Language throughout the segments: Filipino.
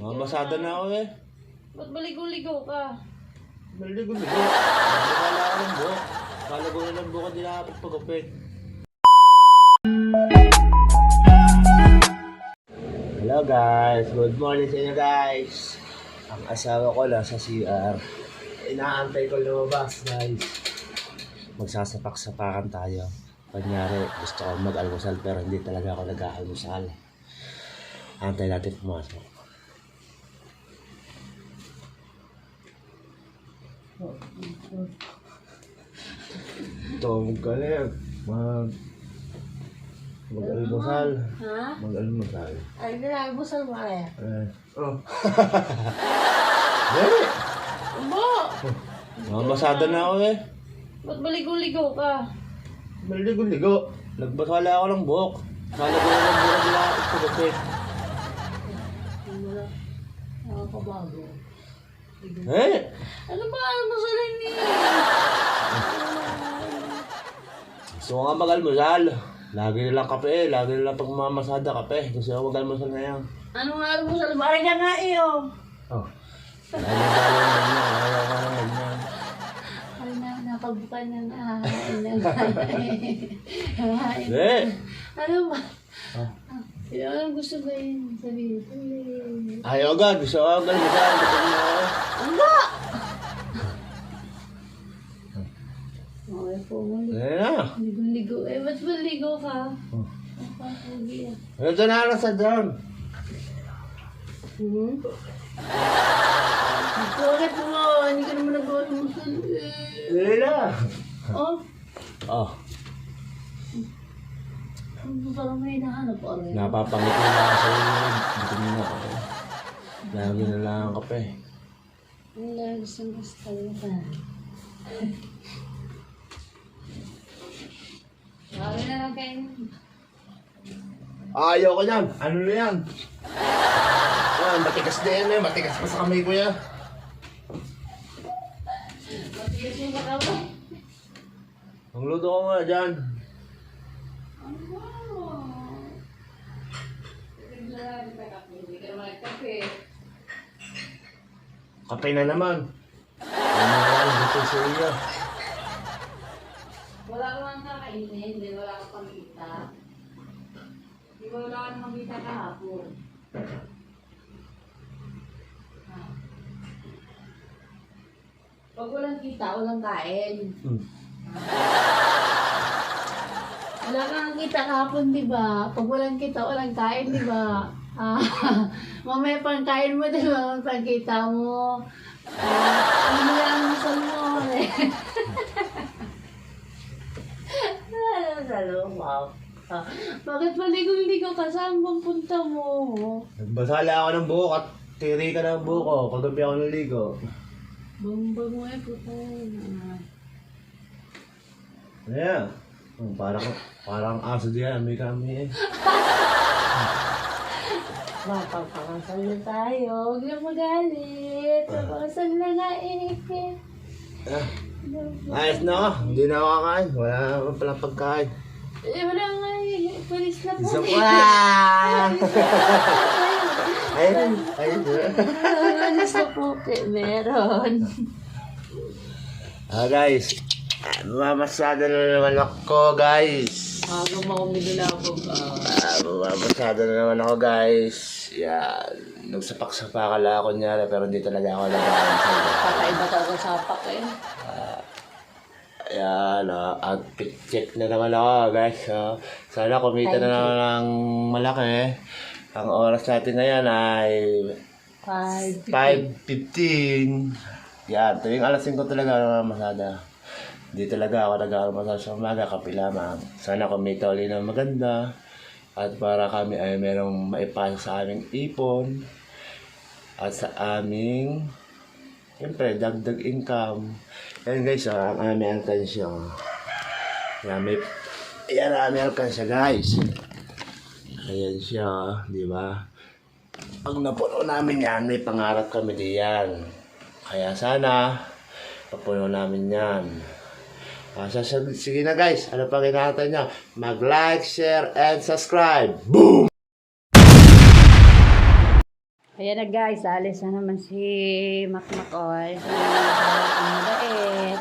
Mamasada na ako eh. Ba't baligo-ligo ka? Maligo-ligo. Wala ako ng buhok. Kala ko na ng buhok, hindi nakapagpagupit. Hello guys, good morning sa inyo guys. Ang asawa ko lang sa CR. Inaantay ko lumabas guys. Magsasapak-sapakan tayo. Kanyari, gusto ko mag-almusal pero hindi talaga ako nag-aalmusal. Antay natin pumasok. Ka na Mag... Mag-almusal. Ha? Mag-almusal. Ay, nilabusal mo kaya? Eh. Oh. Dali. Abo! Mamasada na ako eh. Ba't baligo-ligo ka? Maligo-ligo. Nagbasala ako ng buhok. Kala ko na ng buhok nila ako pagupit. Wala. Nakakabago. Eh! Ano ba? Rin eh? Gusto ko nga mag-almusal. Lagi nilang kape eh. Lagi nilang pag mamasada kape. Gusto ko mag-almusal ngayon. Ano nga mo sa rin? ka nga eh oh. Oh. Lagi nilang ganyan. Ayaw ko ng ganyan. Ay na, nakabukan na na. Ay Hindi. Ano ba? Ah. Ang gusto ba yun? Sabihin ko eh. Ayaw agad. Gusto ko mag-almusal. Gusto ko na ako. Aba! Okay po. Ayan na. Ligo-ligo. Eh, ba't ba ligo ka? Oh. Ang papugi ah. Ito na ako sa drum. Hmm? Bakit mo? Hindi ka naman nagawa ng musal eh. Dali na. Oh, Oh. Parang may rin. Napapangit na lang sa iyo. Dito mo na kape. Lagi na lang ang kape. Wala, gusto gusto ka. Sabi na lang kayo. Ayaw ko yan. Ano na yan? Yan, matigas na yan eh. Matigas pa sa kamay ko yan. Matigas yung makawa. Ang luto ko nga dyan. Ano ba? Hindi ka naman nagkape. Kape na naman. Ano? Dito sa iyo. Wala ka lang kakainin, hindi wala ka pang kita. Di ba wala ka namang kita kahapon? Ha? Pag walang kita, walang kain. Hmm. Wala kang kita kahapon, di ba? Pag walang kita, walang kain, di ba? Ah, mamaya pang kain mo, di ba? Pang kita mo. Ah, ano lang ang masal mo? Ano sa lumaw? Ah, bakit maligo-ligo ka? Saan bang punta mo? Nagbasala ako ng buhok at tiri ka ng buhok ko. Kagabi ako naligo. Bambang mo eh, puto. Ano Oh, parang, parang aso diyan. May kami eh. Mapapakasal na tayo. Huwag lang magalit. Mapapakasal na nga eh. Ah, ayos na ako. Hindi na ako kakain. Wala naman palang pagkain. Eh, wala nga eh. Palis na po. Isa eh. pa! Ayun, ayun. Palis na po. eh, Meron. Ah, guys. Mamasada na naman ako, guys. Makumidulabog ka. Ah, mamasada na naman ako, guys. Yan. Nagsapak-sapak ala ako niya, pero hindi talaga ako nag-aaral Kakaiba talaga sapak eh. Ayan, ah, outfit check na naman ako, guys. Ah, sana kumita na naman ng malaki. Ang oras natin ngayon ay Five. 5.15. Yan, tuwing alas 5 talaga ako masada. Hindi talaga ako nag-aaral sa umaga, kape lamang. Sana kumita ulit ng maganda. At para kami ay merong maipasa sa aming ipon. At sa aming, siyempre, dagdag income. Yan guys, ah, ang aming alkansya. Yan, may, yan ang aming alkansya guys. Ayan siya, di ba? Pag napuno namin yan, may pangarap kami diyan. Kaya sana, papuno namin yan. Sasab- sige na guys, ano pa kinakata nyo? Mag-like, share, and subscribe. Boom! Ayan na guys, alis na naman si Makmakoy. Ang mabait.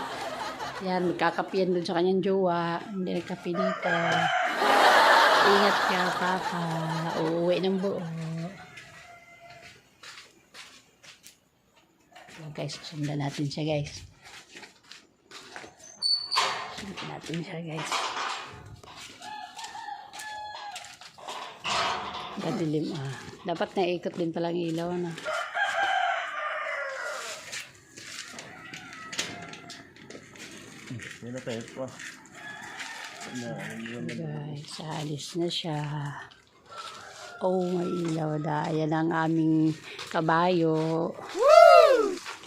Yan, magkakapiyan dun sa kanyang jowa. Hindi nagkapi dito. Ingat ka, Papa. Uuwi ng buo. Ayan guys, sundan natin siya guys. Sundan natin siya guys. Kadilim ah. Dapat naikot din palang ilaw na. Yun na tayo na. Guys, alis na siya. Oh, may ilaw na. Ayan ang aming kabayo.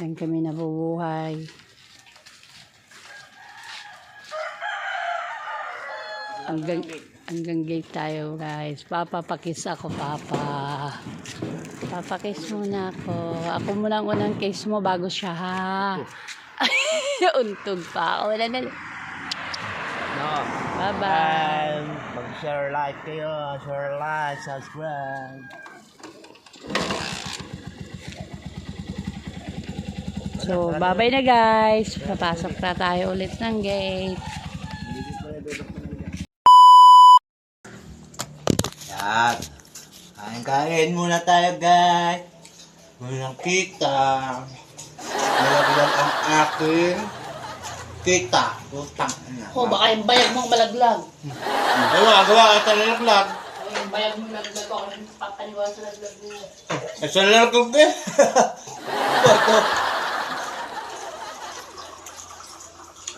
Diyan kami nabubuhay. Hanggang, hanggang gate tayo guys. Papa, pakis ako, Papa. Papa, kiss muna ako. Ako muna ang unang kiss mo bago siya, ha? Untog pa ako. Wala na. No. Bye-bye. Um, mag-share like kayo. Share like, subscribe. So, bye-bye na guys. Papasok na tayo ulit ng gate. Yan. Kain-kain muna tayo, guys. Walang kita. Malaglag ang aking kita. Utang na. Oh, baka yung bayag mong malaglag. Gawa, gawa ka sa lalaglag. Yung bayag mong malaglag ako rin papaniwala sa laglag mo. Eh, sa lalaglag eh.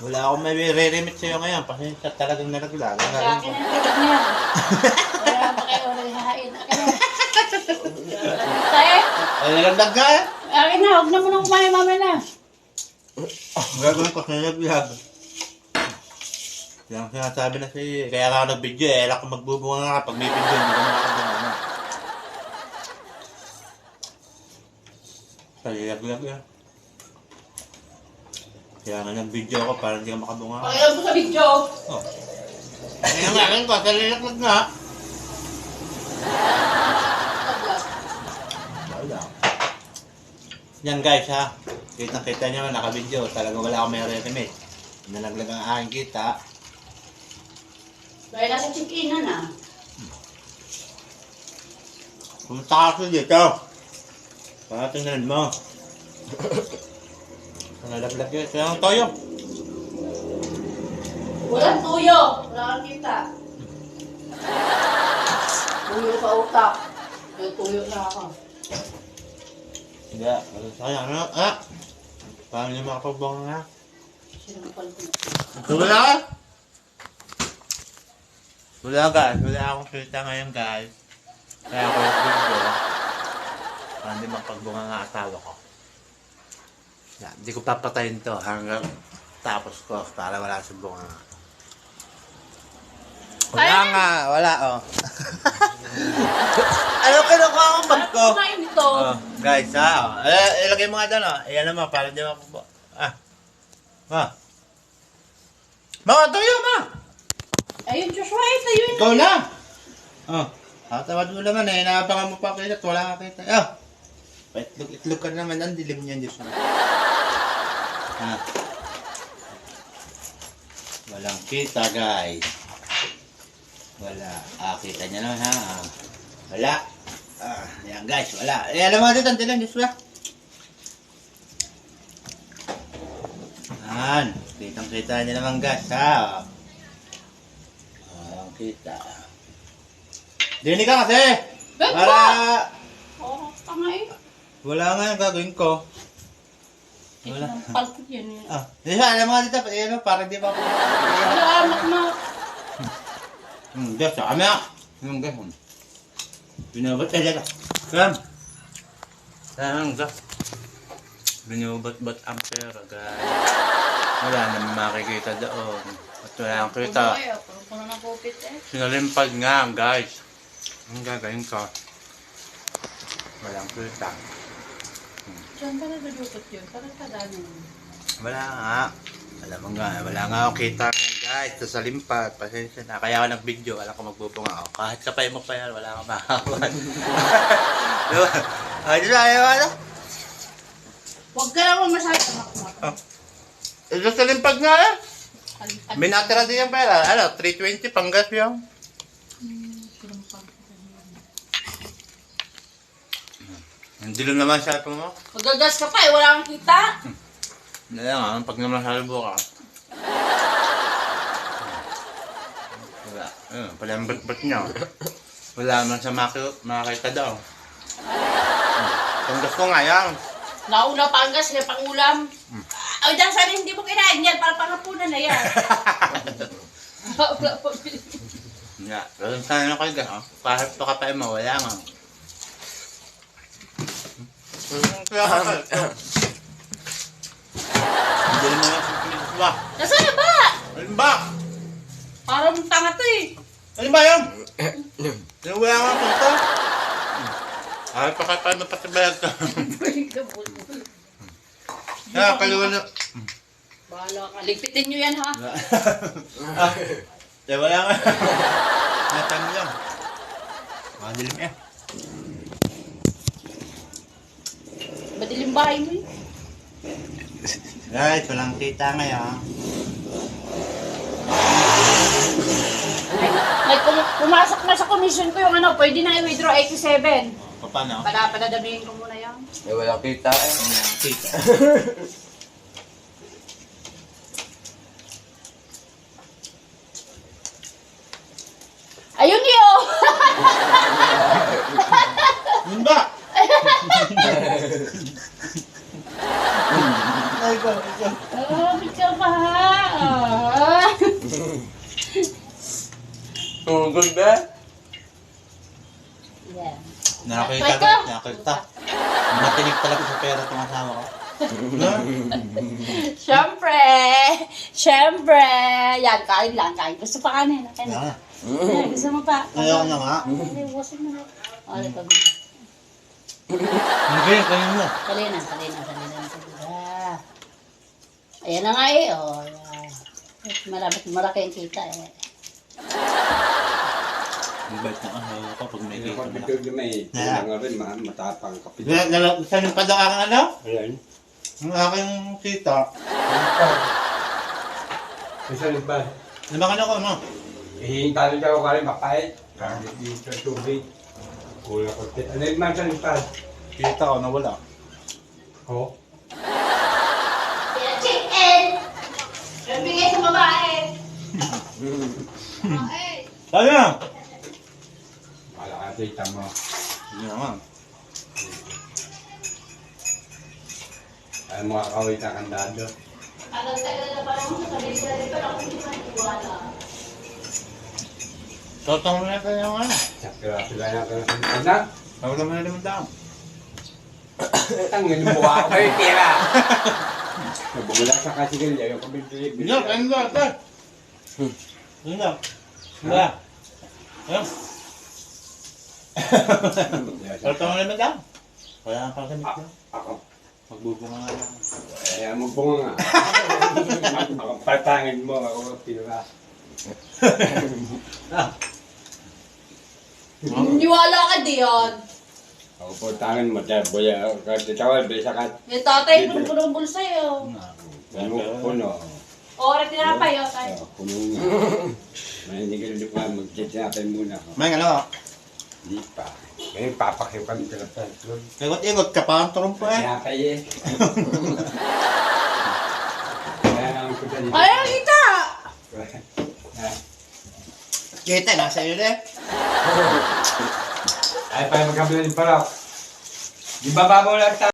Wala akong may re-remit sa'yo ngayon. Pasensya talagang nalaglag. Sa akin ang laglag niya. Wala pa kayo wala hahain. Akin na. Tayo. Ay, nalaglag ka eh. Akin na, huwag na mo nang kumain mamaya na. Gagawin ko sa nalaglag. Yan ang sinasabi na si Kaya nga ako nag-video eh. Alam ko magbubunga nga pag may video. Hindi ko makakabunga. Sa nalaglag yan. Kaya nga nag-video ako para hindi ka makabunga. Pakialam mo sa video. Oh. Kaya nga akin ko, sa nalaglag nga. Wala. Yan guys ha. Kita kita nyo naka-video. Talaga wala akong may re-remit. Nalaglag ang aking kita. Dahil nasa chikinan na. Pumunta ka dito. Para tingnan mo. Nalaglag yun. Kaya ang toyo. Walang tuyo. Wala kang kita. Tuyo sa utak. May tuyo na ako. Hindi. Sayang ano? Ah! Paano niyo makapagbong. Ito wala ka? Wala guys. Wala akong kita ngayon guys. Kaya ako yung video. Para hindi makapagbunga nga asawa ko. Yan. Hindi ko papatayin to hanggang tapos ko para wala sa bunga nga. Wala nga. Wala oh. ano kinukuha akong bag ko? Kumain dito. Oh, guys, ha. Oh. Eh, ilagay mo nga doon, oh. Ayan naman, para di mapupo. Ah. Ma. Ma, tayo, ma. Ayun, Joshua, ito yun. Ikaw na. Oh. Tatawad mo naman eh. Nakapangan mo pa kita. Wala ka kita. Ah. Itlog, itlog ka naman. Ang dilim niyan, mo. Ha. Walang kita, guys. Wala. Ah, kita niya naman, ha. Ah. Wala. Ah, yan, guys. Wala. Eh, alam mo ang dilim, Diyos mo. Yan. Kitang kita niya naman, guys, ha. Ah, kita. Dinig ka kasi! Ba't Para... Oo, tama eh. Wala nga yung gagawin ko. Wala. Ko yan eh. Ah, di ba, alam mo dito, pati ano, para di ba ako... Wala, na. Hmm, sa kami ah! Yung gahon. Binabot dyan. Kam! Saan ka? Binubat-bat ang pera, guys. Wala naman makikita doon. At wala akong kita. Kupit eh. Sinalimpag nga, guys. Ang gagawin ko. Walang kita. Diyan ka nagdudukot yun. Parang kadami. Wala nga. Alam mo nga, wala nga ako kita guys. Ito sa limpat. Pasensya na. Kaya ako nag-video. Alam ko magbubunga ako. Kahit kapay mo pa yan, wala kang makakuha. diba? Ay, di na, ayaw, ano? Huwag ka naman masyado makmak. Ito sa limpag nga eh. May natira din yung pera. Ano, 320 panggas yung. Hindi lang naman siya po mo. Magagas ka pa eh, wala kang kita. Hindi lang ah, pag naman sa ka. Wala. Ayun, pala ang bat niya. Wala naman sa maki- makita daw. Panggas ko nga yan. Nauna panggas, kaya pangulam. Ay, dahil sana hindi mo kinain yan, para pangapunan na yan. Nga, pero sana na kayo gano'n. Kahit pa ka pa yung mawala nga. Kaya Hindi naman yung ba? Nasaan na ba? Ano ba? Parang tanga to eh. Ano ba yun? Nawala nga ako ito. Ay, pa ka pa napatibayag ka. Kaya kaliwa na. Bahala ka. Ligpitin nyo yan ha. Eh, wala nga. Natang lang. Madilim eh. Madilim bahay mo eh. Guys, walang kita ngayon. Ay, may kum- pumasok na sa commission ko yung ano, pwede na i-withdraw 87. Paano? Para padadamihin ko muna yan. Eh, wala kita eh. Kita. Ayun niyo! Yun ba? Ah, ka pa ha. Ah. Tungkol ba? Yan. Nakakita ko. Nakakita. Matinig talaga sa pera itong asawa ko. Siyempre! Siyempre! Yan, kain lang, kain. Gusto pa kanin. Kain na. Yan. Yan, gusto mo pa? Ayaw na nga. Wasag mo na. Oh, ito. Hindi, kayo mo. Kalina, kalina, kalina. kalina. Ayan na nga eh. Oh. Marami, malaki ang kita eh. Ang bait ng asawa ko pag may Hindi kita ko na. bigyan may kulang rin, ma- matapang kapit. Lala- lala- Saan yung padang aking ano? Ayan. Ang aking kita. Isa rin ba? Nabakan ako, no? Hihintarin ka ko ka rin mapait. Kahit di sa tubig. Kulang ko. Ano yung man sa lipad? Kita ko, nawala. Oh. Kaya chicken! Yung bigay sa babae. Okay. Kaya! Wala ka tita mo. Hindi naman. Ay mo kakawit ang kandado. Ang tagal na parang sa kabili-kabili pa ako hindi maniwala. Totoo mo na kayo yung ano. Sakira sila na ka na anak. Tawag naman na naman daw. Ang mo ako kayo tira. Bumula sa kasigilya yung kabili. Hindi, kain ka, Hindi na. Ayun. Totoo mo naman daw. Wala pasamit daw. Ako. Magbubunga nga lang. Eh, mo bunga nga. Ako patangin mo, ako tira. Niwala ka diyan. Ako po tangin mo, dahil boya, kasi tawal, bisa ka, Yung tatay, puno-puno ng bulsa yun. puno, puno. Oras na pa yun. tayo. Oh, puno nga. May hindi ka rin pa, mag-chat natin muna. May ano, Hindi pa. Ngayon, papakipan ka na sa tulog. ikot-ikot ka pa ang turumpo eh. Kaya kayo eh. Kaya naman ko sa dito. Ay, kita! Kita, nasa iyo na eh. Ay, pa magkabila din pala. Di ba ba mo lang